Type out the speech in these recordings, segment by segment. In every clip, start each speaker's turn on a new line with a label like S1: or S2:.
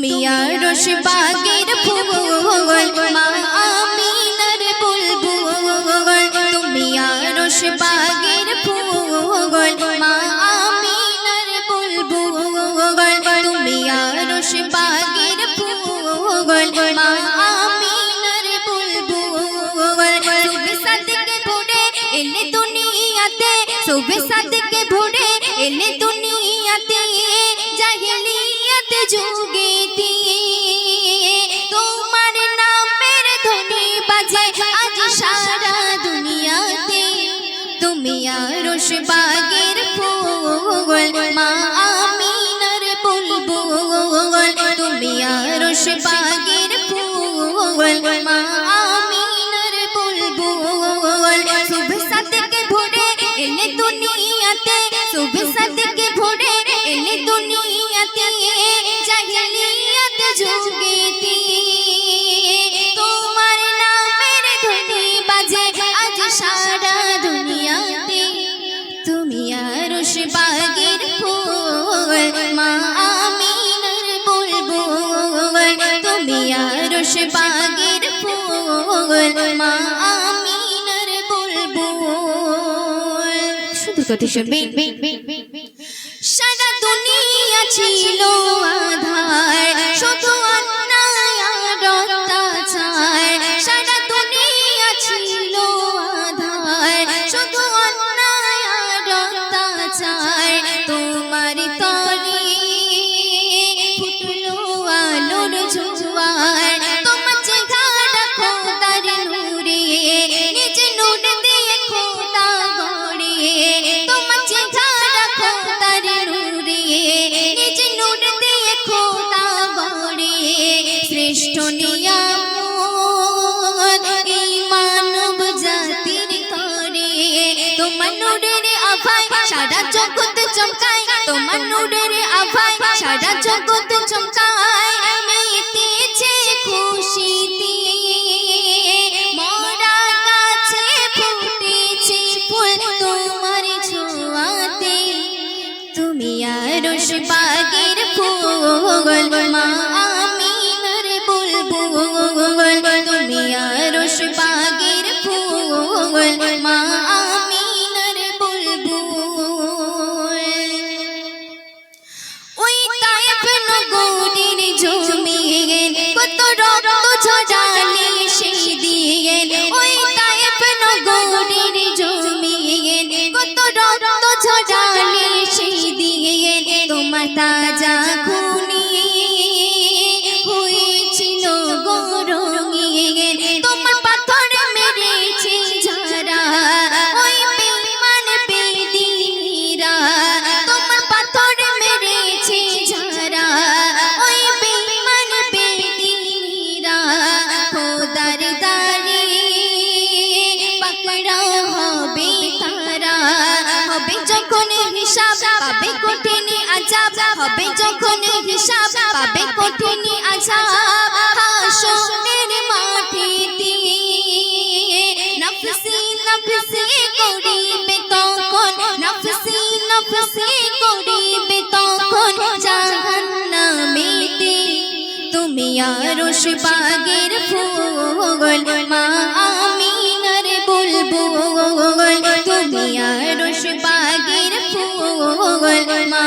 S1: তুমি আর রস বাগের ফুল মা আমিনার বুলবুল। তুমি আর রস বাগের ফুল মা আমিনার বুলবুল। তুমি আর রস বাগের ফুল মা আমিনার বুলবুল। সুবে সাদকে ভরে এলে দুনিয়াতে সুবে সাদকে ভরে এলে দুনিয়াতে যুগেতে বাগের ফুল মা আমিনার বুলবুল। শুভ সাদকে ভরে এলে দুনিয়াতে শুভ কথা শুনবে সারা দুনিয়া ছিল আধার। নূরের আভায় সারা জগৎ চমকায় তোমার নূরের আভায় সারা জগৎ চমকায় মেতেছে খুশিতে। তোমার আজাব হবে যখন হিসাব পাবে কঠিন আজাব। হাসনের মাঠেতে নফসি নফসি করিবে তখন, নফসি নফসি করিবে তখন জাহান্নামেতে তুমি আরশ বাগের ফুল, মা আমিনার বুলবুল। তুমি আরশ বাগের ফুল, মা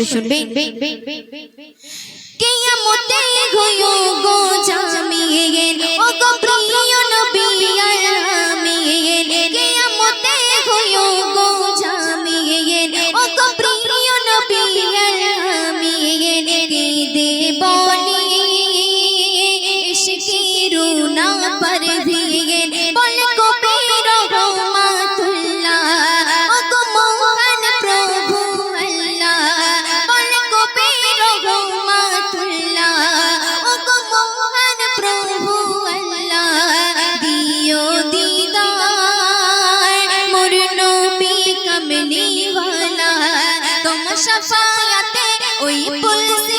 S1: কত শুনবে। কিয়ামতে গয়ো সাফায়াতে ওই পুলসি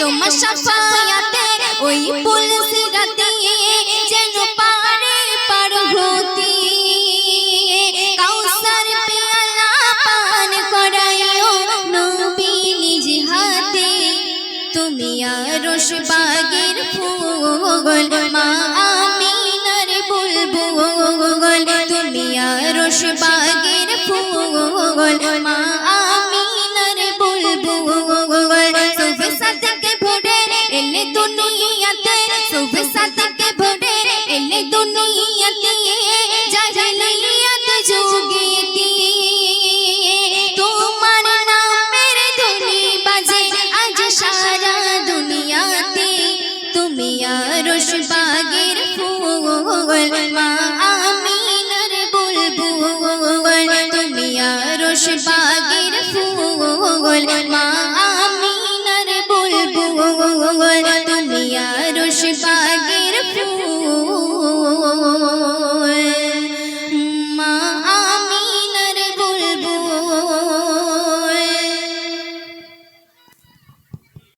S1: তোমার সাফায়াতে ওই পুলসি যেন পারে পার কাউসার পেয়ালা পান নবী নিজ হাতে। তুমি আর বাগের ফুল, মা